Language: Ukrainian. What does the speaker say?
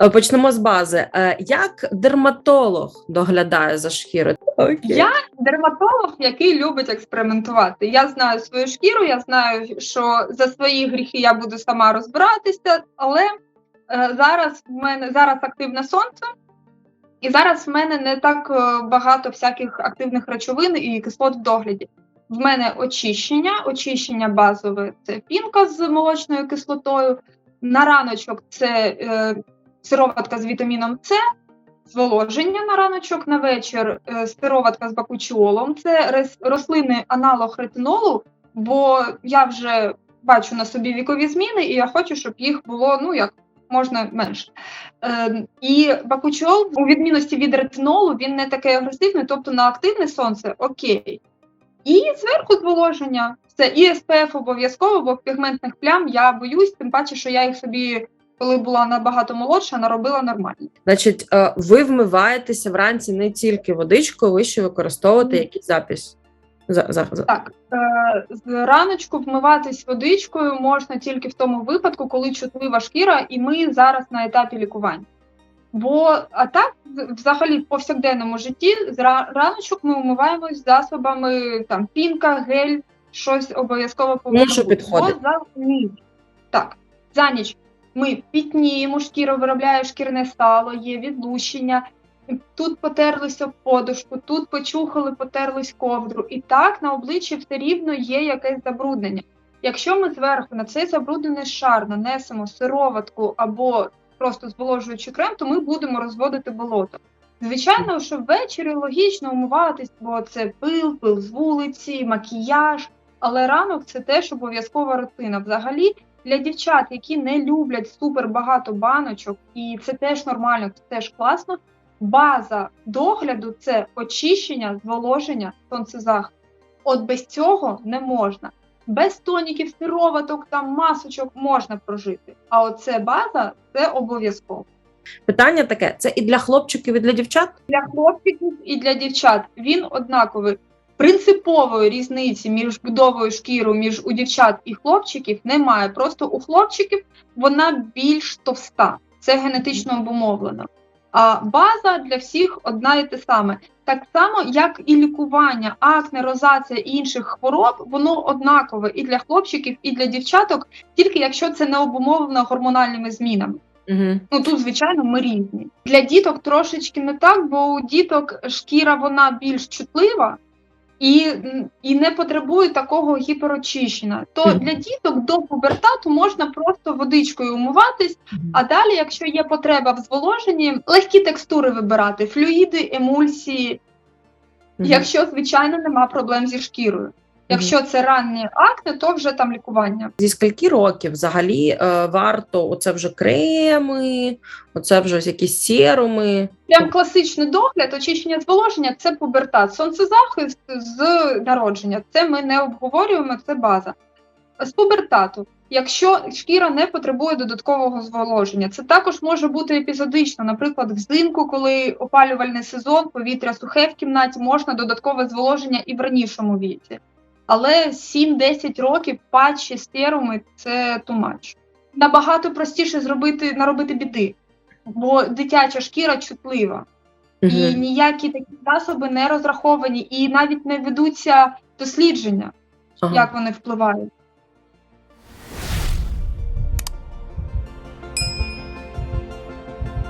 Е, Почнемо з бази. Е, Як дерматолог доглядає за шкірою? Окей. Я дерматолог, який любить експериментувати. Я знаю свою шкіру, я знаю, що за свої гріхи я буду сама розбиратися, але е, зараз в мене зараз активне сонце, і зараз в мене не так багато всяких активних речовин і кислот в догляді. В мене очищення, очищення базове це пінка з молочною кислотою. На раночок це сироватка з вітаміном С, зволоження на раночок на вечір, е, сироватка з бакучіолом. Це рослинний аналог ретинолу, бо я вже бачу на собі вікові зміни, і я хочу, щоб їх було ну як можна менше. Е, і бакучіол, у відмінності від ретинолу, він не такий агресивний, тобто на активне сонце окей. І зверху зволоження. Це і СПФ обов'язково, бо пігментних плям я боюсь, тим паче, що я їх собі, коли була набагато молодша, наробила нормально. Значить, е, ви вмиваєтеся вранці не тільки водичкою, ви ще використовуєте якийсь запис. За, за, за. Так, е, з раночку вмиватись водичкою можна тільки в тому випадку, коли чутлива шкіра, і ми зараз на етапі лікування. Бо а так, взагалі, в повсякденному житті з раночок ми умиваємось засобами там пінка, гель, щось обов'язково повинно бути. підходить. За ніч. Так, за ніч ми пітніємо, шкіра виробляє шкірне сало, є відлущення. Тут потерлися подушку, тут почухали, потерлись ковдру. І так на обличчі все рівно є якесь забруднення. Якщо ми зверху на цей забруднений шар нанесемо сироватку або просто зволожуючий крем, то ми будемо розводити болото. Звичайно, що ввечері логічно умиватись, бо це пил, пил з вулиці, макіяж. Але ранок це теж обов'язкова рутина. Взагалі для дівчат, які не люблять супер багато баночок, і це теж нормально, це теж класно. База догляду це очищення, зволоження, сонцезахист. От без цього не можна. Без тоніків, сироваток, там масочок можна прожити. А оце база це обов'язково. Питання таке: це і для хлопчиків, і для дівчат? Для хлопчиків і для дівчат він однаковий. Принципової різниці між будовою шкіру між у дівчат і хлопчиків немає. Просто у хлопчиків вона більш товста. Це генетично обумовлено. А база для всіх одна і те саме. Так само, як і лікування, акне, розація і інших хвороб, воно однакове і для хлопчиків, і для дівчаток, тільки якщо це не обумовлено гормональними змінами. Угу. Ну тут, звичайно, ми різні. Для діток трошечки не так, бо у діток шкіра вона більш чутлива і, і не потребує такого гіперочищення. То для діток до пубертату можна просто водичкою умиватись, а далі, якщо є потреба в зволоженні, легкі текстури вибирати, флюїди, емульсії, якщо, звичайно, нема проблем зі шкірою. Якщо це ранні акне, то вже там лікування. Зі скільки років взагалі е, варто оце вже креми, оце вже якісь серуми. Прям класичний догляд, очищення зволоження це пубертат. Сонцезахист з народження. Це ми не обговорюємо, це база. З пубертату, якщо шкіра не потребує додаткового зволоження, це також може бути епізодично. Наприклад, взимку, коли опалювальний сезон, повітря сухе в кімнаті, можна додаткове зволоження і в ранішому віці. Але 7-10 років патчі, серуми це тумач. Набагато простіше зробити наробити біди бо дитяча шкіра чутлива, і ніякі такі засоби не розраховані, і навіть не ведуться дослідження, Ага. як вони впливають.